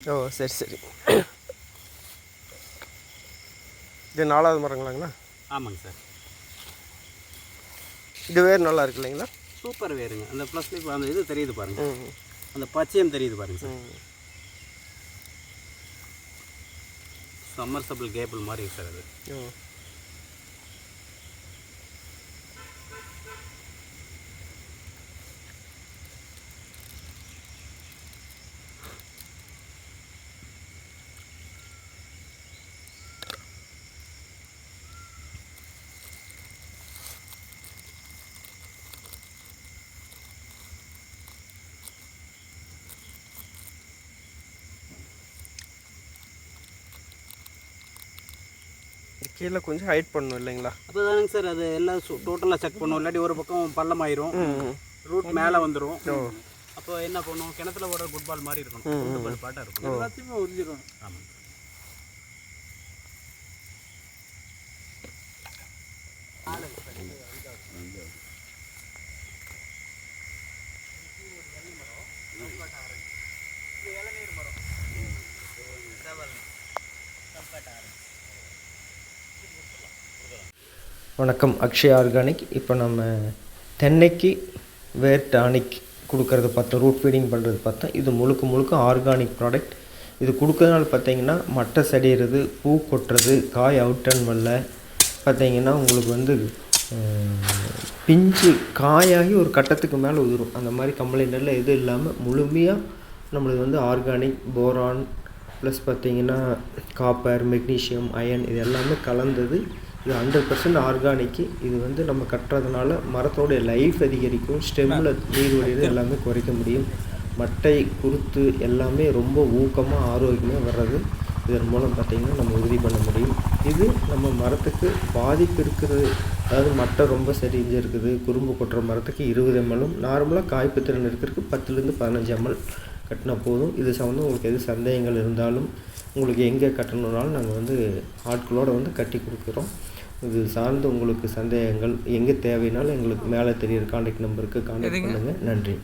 ஓ சரி சரி. இது நாலாவது மரங்களாங்கண்ணா? ஆமாங்க சார். இது வேறு நல்லா இருக்கு இல்லைங்களா? சூப்பர் வேருங்க அந்த ப்ளஸ் இப்போ அந்த இது தெரியுது பாருங்க. ம் அந்த பச்சையம் தெரியுது பாருங்க சார். சம்மர்சபிள் கேபிள் மாதிரி சார் அது. கீழே கொஞ்சம் ஹைட் பண்ணணும் இல்லைங்களா? அப்போ தானுங்க சார் அது எல்லாம் டோட்டலாக செக் பண்ணும் இல்லாட்டி ஒரு பக்கம் பள்ளமாயிரும். ரூட் மேலே வந்துடும் அப்போ என்ன பண்ணும் கிணத்துல ஓடுற குட் பால் மாதிரி இருக்கணும். பாட்டாக இருக்கும் எல்லாத்தையுமே உறிஞ்சிடும் ஆமாம் வணக்கம் அக்ஷய் ஆர்கானிக். இப்போ நம்ம தென்னைக்கு வேர் டானிக் கொடுக்கறது பார்த்தோம் ரூட் ஃபீடிங் பண்ணுறது பார்த்தோம். இது முழுக்க முழுக்க ஆர்கானிக் ப்ராடக்ட் இது கொடுக்கறதுனால பார்த்தீங்கன்னா மட்டை சடிகிறது பூ கொட்டுறது காய் அவுட்டன் வரல. பார்த்தீங்கன்னா உங்களுக்கு வந்து பிஞ்சு காயாகி ஒரு கட்டத்துக்கு மேலே உதிரும். அந்த மாதிரி கம்ப்ளைண்ட் எதுவும் இல்லாமல் முழுமையாக நம்மளுக்கு வந்து ஆர்கானிக் போரான் ப்ளஸ் பார்த்தீங்கன்னா காப்பர் மெக்னீஷியம் அயன் இது எல்லாமே கலந்தது. இது ஹண்ட்ரட் பர்சன்ட் ஆர்கானிக்கு இது வந்து நம்ம கட்டுறதுனால மரத்தோடைய லைஃப் அதிகரிக்கும். ஸ்டெம்மில் நீர் வழியில் எல்லாமே குறைக்க முடியும். மட்டை குருத்து எல்லாமே ரொம்ப ஊக்கமாக ஆரோக்கியமாக வர்றது. இதன் மூலம் பார்த்திங்கன்னா நம்ம உறுதி பண்ண முடியும். இது நம்ம மரத்துக்கு பாதிப்பு இருக்கிறது. அதாவது மட்டை ரொம்ப சரிஞ்சு இருக்குது. குறும்பு கொட்டுற மரத்துக்கு இருபது எம்எல்லும் நார்மலாக காய்ப்பு திறன் இருக்கிறதுக்கு பத்துலேருந்து பதினஞ்சு எம்எல் கட்டினா போதும். இது சம்மந்தம் உங்களுக்கு எது சந்தேகங்கள் இருந்தாலும் உங்களுக்கு எங்கே கட்டணுன்னாலும் நாங்கள் வந்து ஆட்களோடு வந்து கட்டி கொடுக்குறோம். இது சார்ந்து உங்களுக்கு சந்தேகங்கள் எங்கே தேவைனாலும் எங்களுக்கு மேலே தெரியுற காண்டாக்ட் நம்பருக்கு காண்டாக்ட் பண்ணுங்கள் நன்றி.